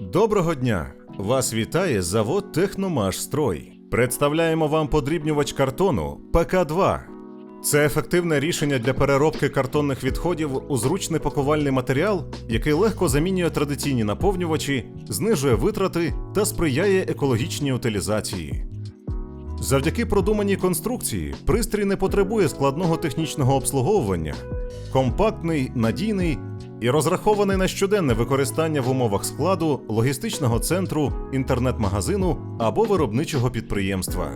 Доброго дня! Вас вітає завод Техномаш Строй. Представляємо вам подрібнювач картону ПК-2. Це ефективне рішення для переробки картонних відходів у зручний пакувальний матеріал, який легко замінює традиційні наповнювачі, знижує витрати та сприяє екологічній утилізації. Завдяки продуманій конструкції пристрій не потребує складного технічного обслуговування, компактний, надійний і розрахований на щоденне використання в умовах складу, логістичного центру, інтернет-магазину або виробничого підприємства.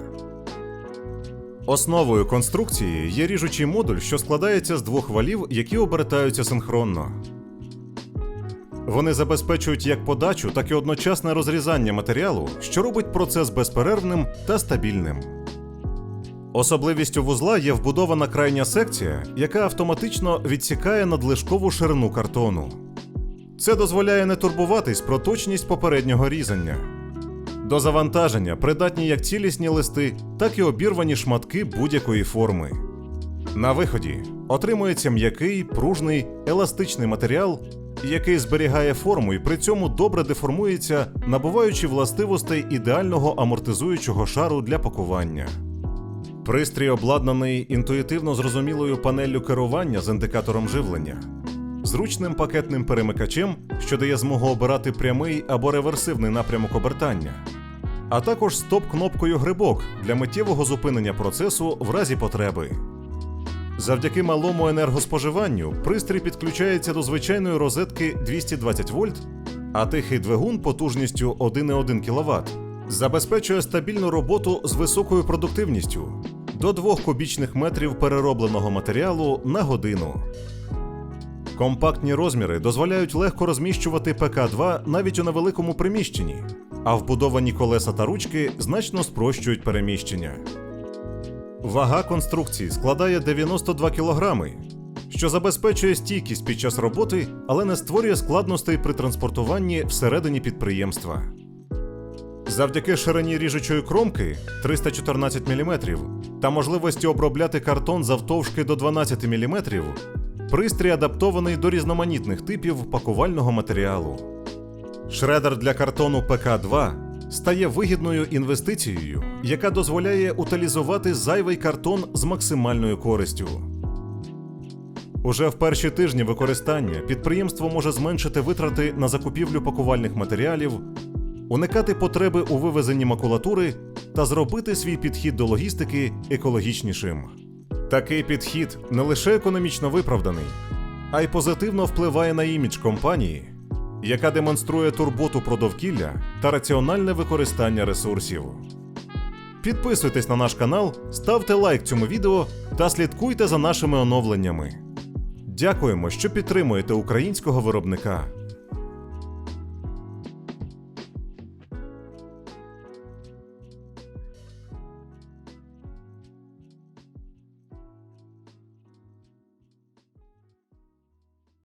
Основою конструкції є ріжучий модуль, що складається з двох валів, які обертаються синхронно. Вони забезпечують як подачу, так і одночасне розрізання матеріалу, що робить процес безперервним та стабільним. Особливістю вузла є вбудована крайня секція, яка автоматично відсікає надлишкову ширину картону. Це дозволяє не турбуватись про точність попереднього різання. До завантаження придатні як цілісні листи, так і обірвані шматки будь-якої форми. На виході отримується м'який, пружний, еластичний матеріал, який зберігає форму і при цьому добре деформується, набуваючи властивостей ідеального амортизуючого шару для пакування. Пристрій обладнаний інтуїтивно зрозумілою панеллю керування з індикатором живлення, зручним пакетним перемикачем, що дає змогу обирати прямий або реверсивний напрямок обертання, а також стоп-кнопкою грибок для миттєвого зупинення процесу в разі потреби. Завдяки малому енергоспоживанню пристрій підключається до звичайної розетки 220 вольт, а тихий двигун потужністю 1,1 кВт забезпечує стабільну роботу з високою продуктивністю до 2 кубічних метрів переробленого матеріалу на годину. Компактні розміри дозволяють легко розміщувати ПК-2 навіть у невеликому приміщенні, а вбудовані колеса та ручки значно спрощують переміщення. Вага конструкції складає 92 кг, що забезпечує стійкість під час роботи, але не створює складностей при транспортуванні всередині підприємства. Завдяки ширині ріжучої кромки 314 мм та можливості обробляти картон завтовшки до 12 мм, пристрій адаптований до різноманітних типів пакувального матеріалу. Шредер для картону ПК-2 стає вигідною інвестицією, яка дозволяє утилізувати зайвий картон з максимальною користю. Уже в перші тижні використання підприємство може зменшити витрати на закупівлю пакувальних матеріалів, уникати потреби у вивезенні макулатури та зробити свій підхід до логістики екологічнішим. Такий підхід не лише економічно виправданий, а й позитивно впливає на імідж компанії, яка демонструє турботу про довкілля та раціональне використання ресурсів. Підписуйтесь на наш канал, ставте лайк цьому відео та слідкуйте за нашими оновленнями. Дякуємо, що підтримуєте українського виробника.